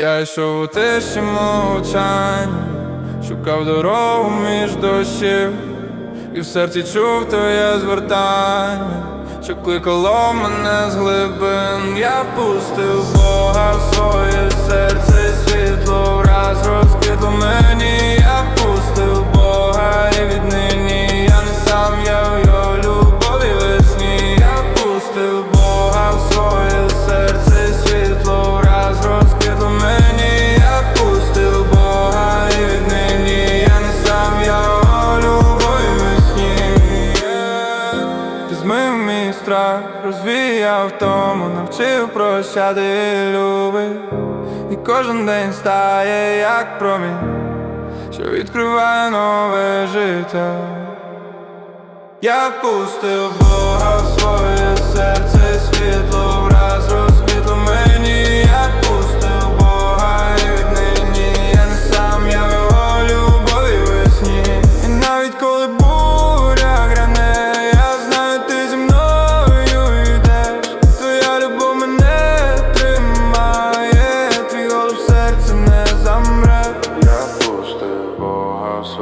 Я йшов у тиші мовчання, шукав дорогу між дощів, і в серці чув твоє звертання, що кликало мене з глибин. Я впустив Бога в своє серце, страх, розвіяв тому, навчив прощати і любив. І кожен день стає як промінь, що відкриває нове життя. Я впустив Бога в своє серце,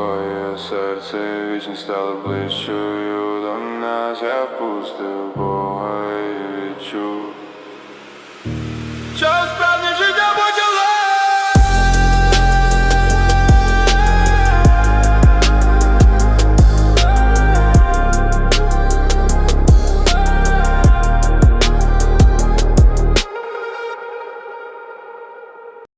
Твоє серце вічно стало ближчою до нас, я впустив.